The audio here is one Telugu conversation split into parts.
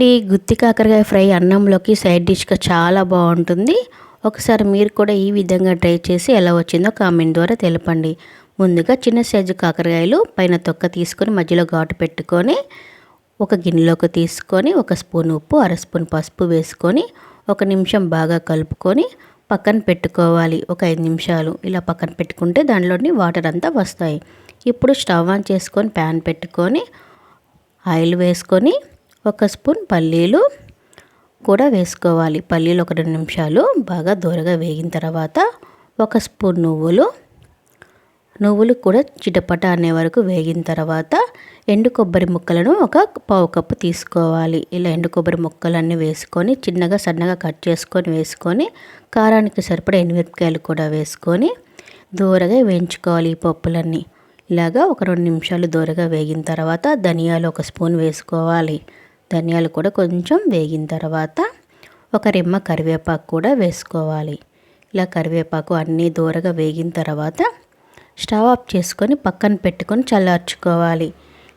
అండి గుత్తి కాకరకాయ ఫ్రై అన్నంలోకి సైడ్ డిష్గా చాలా బాగుంటుంది. ఒకసారి మీరు కూడా ఈ విధంగా ట్రై చేసి ఎలా వచ్చిందో కామెంట్ ద్వారా తెలపండి. ముందుగా చిన్న సైజు కాకరకాయలు పైన తొక్క తీసుకొని మధ్యలో ఘాటు పెట్టుకొని ఒక గిన్నెలోకి తీసుకొని ఒక స్పూన్ ఉప్పు అర స్పూన్ పసుపు వేసుకొని ఒక నిమిషం బాగా కలుపుకొని పక్కన పెట్టుకోవాలి. ఒక ఐదు నిమిషాలు ఇలా పక్కన పెట్టుకుంటే దానిలోని వాటర్ అంతా వస్తాయి. ఇప్పుడు స్టవ్ ఆన్ చేసుకొని ప్యాన్ పెట్టుకొని ఆయిల్ వేసుకొని ఒక స్పూన్ పల్లీలు కూడా వేసుకోవాలి. పల్లీలు ఒక రెండు నిమిషాలు బాగా దూరగా వేగిన తర్వాత ఒక స్పూన్ నువ్వులు. నువ్వులు కూడా చిటపట అనే వరకు వేగిన తర్వాత ఎండు కొబ్బరి ముక్కలను ఒక పావు కప్పు తీసుకోవాలి. ఇలా ఎండు కొబ్బరి ముక్కలన్నీ వేసుకొని చిన్నగా సన్నగా కట్ చేసుకొని వేసుకొని కారానికి సరిపడా ఎండుమిరపకాయలు కూడా వేసుకొని దూరగా వేయించుకోవాలి ఈ పప్పులన్నీ. ఇలాగా ఒక రెండు నిమిషాలు దూరగా వేగిన తర్వాత ధనియాలు ఒక స్పూన్ వేసుకోవాలి. ధనియాలు కూడా కొంచెం వేగిన తర్వాత ఒక రెమ్మ కరివేపాకు కూడా వేసుకోవాలి. ఇలా కరివేపాకు అన్నీ దూరగా వేగిన తర్వాత స్టవ్ ఆఫ్ చేసుకొని పక్కన పెట్టుకొని చల్లార్చుకోవాలి.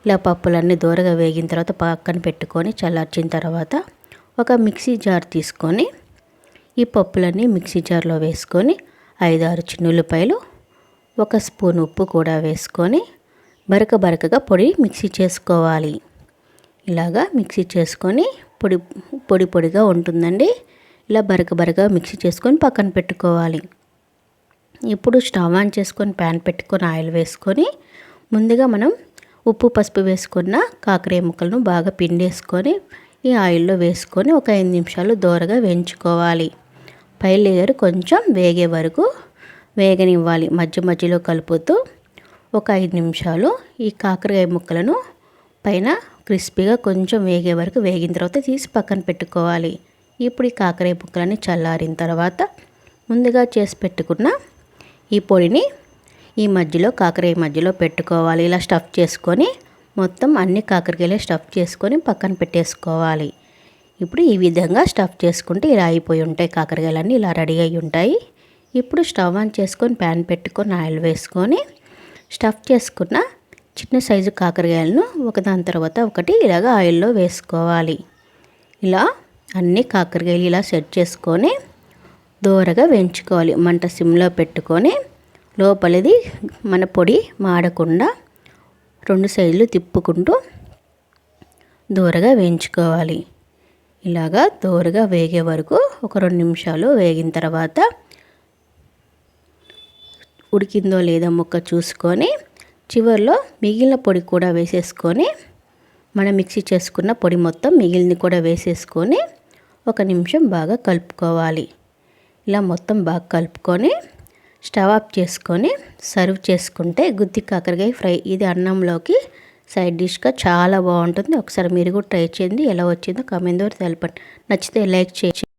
ఇలా పప్పులన్నీ దూరగా వేగిన తర్వాత పక్కన పెట్టుకొని చల్లార్చిన తర్వాత ఒక మిక్సీ జార్ తీసుకొని ఈ పప్పులన్నీ మిక్సీ జార్లో వేసుకొని ఐదారు చిన్నులపాయలు ఒక స్పూన్ ఉప్పు కూడా వేసుకొని బరక బరకగా పొడి మిక్సీ చేసుకోవాలి. ఇలాగా మిక్సీ చేసుకొని పొడి పొడి పొడిగా ఉంటుందండి. ఇలా బరక బరక మిక్సీ చేసుకొని పక్కన పెట్టుకోవాలి. ఇప్పుడు స్టవ్ ఆన్ చేసుకొని ప్యాన్ పెట్టుకొని ఆయిల్ వేసుకొని ముందుగా మనం ఉప్పు పసుపు వేసుకున్న కాకరే ముక్కలను బాగా పిండేసుకొని ఈ ఆయిల్లో వేసుకొని ఒక ఐదు నిమిషాలు దోరగా వేయించుకోవాలి. పై లేయర్ కొంచెం వేగే వరకు వేగనివ్వాలి. మధ్య మధ్యలో కలుపుతూ ఒక ఐదు నిమిషాలు ఈ కాకరకాయ ముక్కలను పైన క్రిస్పీగా కొంచెం వేగే వరకు వేగిన తర్వాత తీసి పక్కన పెట్టుకోవాలి. ఇప్పుడు ఈ కాకరే ముక్కలని చల్లారిన తర్వాత ముందుగా చేసి పెట్టుకున్న ఈ పొడిని ఈ మధ్యలో కాకరాయ మధ్యలో పెట్టుకోవాలి. ఇలా స్టఫ్ చేసుకొని మొత్తం అన్ని కాకరకాయలే స్టఫ్ చేసుకొని పక్కన పెట్టేసుకోవాలి. ఇప్పుడు ఈ విధంగా స్టఫ్ చేసుకుంటే ఇలా అయిపోయి ఉంటాయి. కాకరకాయలన్నీ ఇలా రెడీ అయి ఉంటాయి. ఇప్పుడు స్టవ్ ఆన్ చేసుకొని ప్యాన్ పెట్టుకొని ఆయిల్ వేసుకొని స్టఫ్ చేసుకున్న చిన్న సైజు కాకరకాయలను ఒకదాని తర్వాత ఒకటి ఇలాగ ఆయిల్లో వేసుకోవాలి. ఇలా అన్ని కాకరకాయలు ఇలా సెట్ చేసుకొని దూరగా వేయించుకోవాలి. మంట సిమ్లో పెట్టుకొని లోపలిది మన పొడి మాడకుండా రెండు సైజులు తిప్పుకుంటూ దూరగా వేయించుకోవాలి. ఇలాగా దూరగా వేగే వరకు ఒక రెండు నిమిషాలు వేగిన తర్వాత ఉడికిందో లేదో ముక్క చూసుకొని చివరిలో మిగిలిన పొడి కూడా వేసేసుకొని మనం మిక్సీ చేసుకున్న పొడి మొత్తం మిగిలిన కూడా వేసేసుకొని ఒక నిమిషం బాగా కలుపుకోవాలి. ఇలా మొత్తం బాగా కలుపుకొని స్టవ్ ఆఫ్ చేసుకొని సర్వ్ చేసుకుంటే గుత్తి కాకరకాయ ఫ్రై ఇది అన్నంలోకి సైడ్ డిష్గా చాలా బాగుంటుంది. ఒకసారి మీరు కూడా ట్రై చేయండి ఎలా వచ్చిందో కామెంట్ ద్వారా తెలపండి. నచ్చితే లైక్ చేయండి.